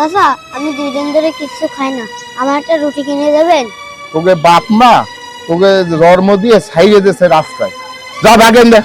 চাচা আমি দুই দিন ধরে কিছু খাই না। আমার একটা রুটি কিনে দেবেন? তোকে বাপ মা তোকে রর্ম দিয়ে ছাইড়ে দিয়েছে রাস্তায়। যা ভাগেন দে।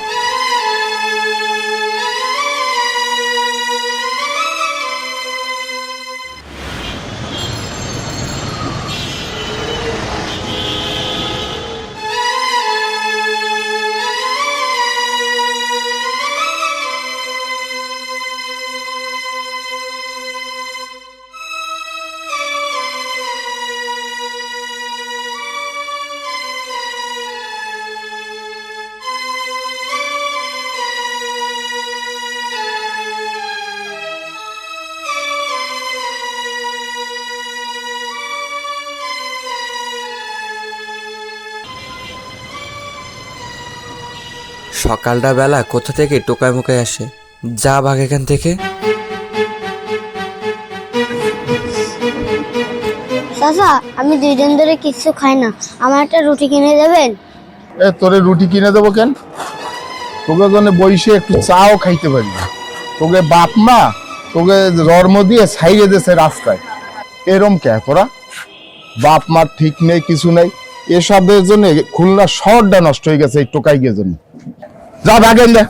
সকালটা বেলা কোথা থেকে টোকায় মোকায় আসে? যা ভাগ এখান থেকে। চাচা আমি দুই দিন ধরে কিছু খাই না। আমার একটা রুটি কিনে দেবেন? এ তোরে রুটি কিনে দেবো কেন? তোকে জন্য বইসে একটু চাও খাইতে পারি না। তোকে বাপ মা তোকে রর্ম দিয়ে ছাইড়ে দিয়েছে রাস্তায়। এরম কে তোরা? বাপ মার ঠিক নেই কিছু নেই। এসবের জন্য খুলনা শহরটা নষ্ট হয়ে গেছে এই টোকাই গিয়ে জন্য। যা ভাগেন দে।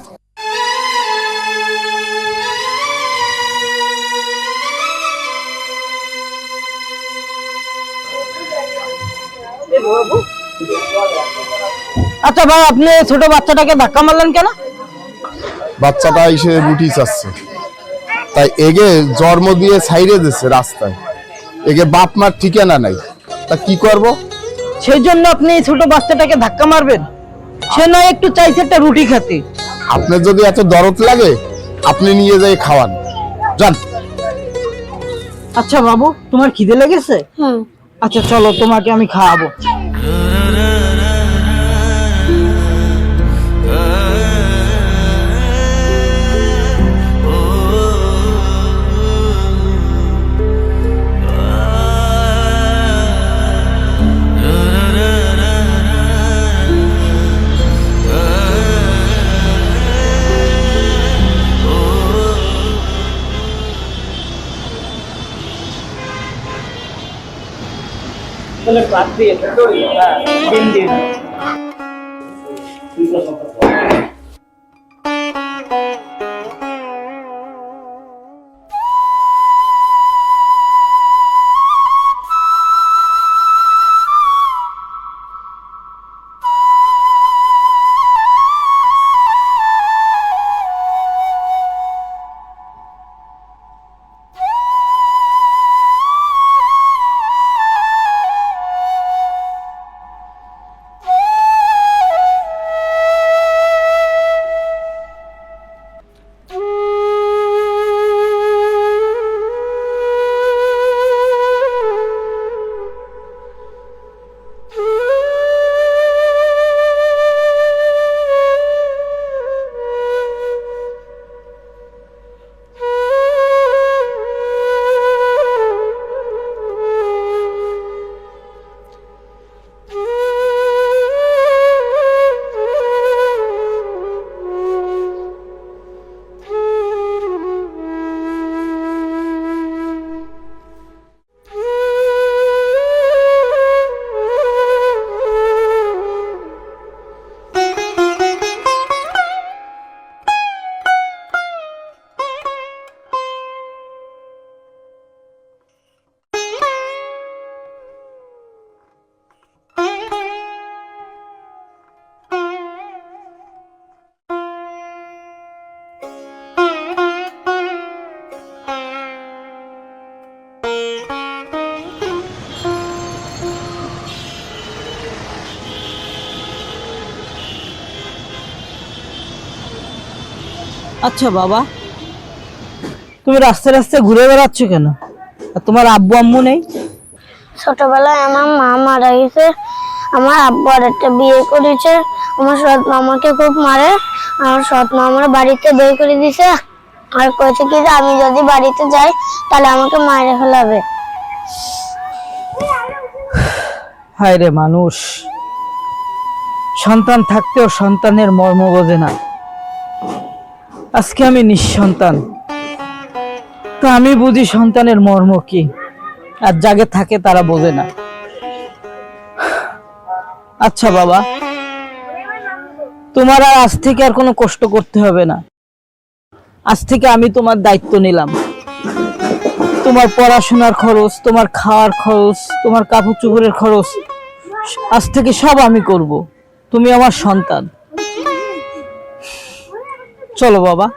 আচ্ছা ভাই আপনি ছোট বাচ্চাটাকে ধাক্কা মারলেন কেন? বাচ্চাটা এসে রুটি চাচ্ছে। তাই এগে জন্ম দিয়ে ছাইড়ে দিচ্ছে রাস্তায়। এগে বাপ মার ঠিকানা নাই। তা কি করব? সেই জন্য আপনি ছোট বাচ্চাটাকে ধাক্কা মারবেন? সে নয় একটু চাইছে একটা রুটি খেতে। আপনার যদি এত দরদ লাগে আপনি নিয়ে যাই খাওয়ান। যান। আচ্ছা বাবু তোমার খিদে লেগেছে? হুম আচ্ছা চলো তোমাকে আমি খাওয়াবো। Kalau pasti itu. আচ্ছা বাবা তুমি রাস্তায় রাস্তায় ঘুরে বেড়াচ্ছ কেন? আর তোমার আব্বু আম্মু নেই? ছোটবেলায় আমার মা মারা গেছে আমার আব্বু আর একটা বিয়ে করেছে আমার সৎ মা আমাকে খুব মারে আমার সৎ মা আমার বাড়িতে বের করে দিছে আর কয়েছে কি যে আমি যদি বাড়িতে যাই তাহলে আমাকে মারে ফেলাবে। হায় রে মানুষ সন্তান থাকতেও সন্তানের মর্ম বোঝে না। আজকে আমি নিঃসন্তান। তো আমি বুঝি সন্তানের মর্ম কি, আর জাগে থাকে তারা বোঝে না। আচ্ছা বাবা, তোমার আর আজ থেকে আর কোনো কষ্ট করতে হবে না। আজ থেকে আমি তোমার দায়িত্ব নিলাম। তোমার পড়াশোনার খরচ, তোমার খাওয়ার খরচ, তোমার কাপড় চোপড়ের খরচ, আজ থেকে সব আমি করব। তুমি আমার সন্তান। চলো বাবা।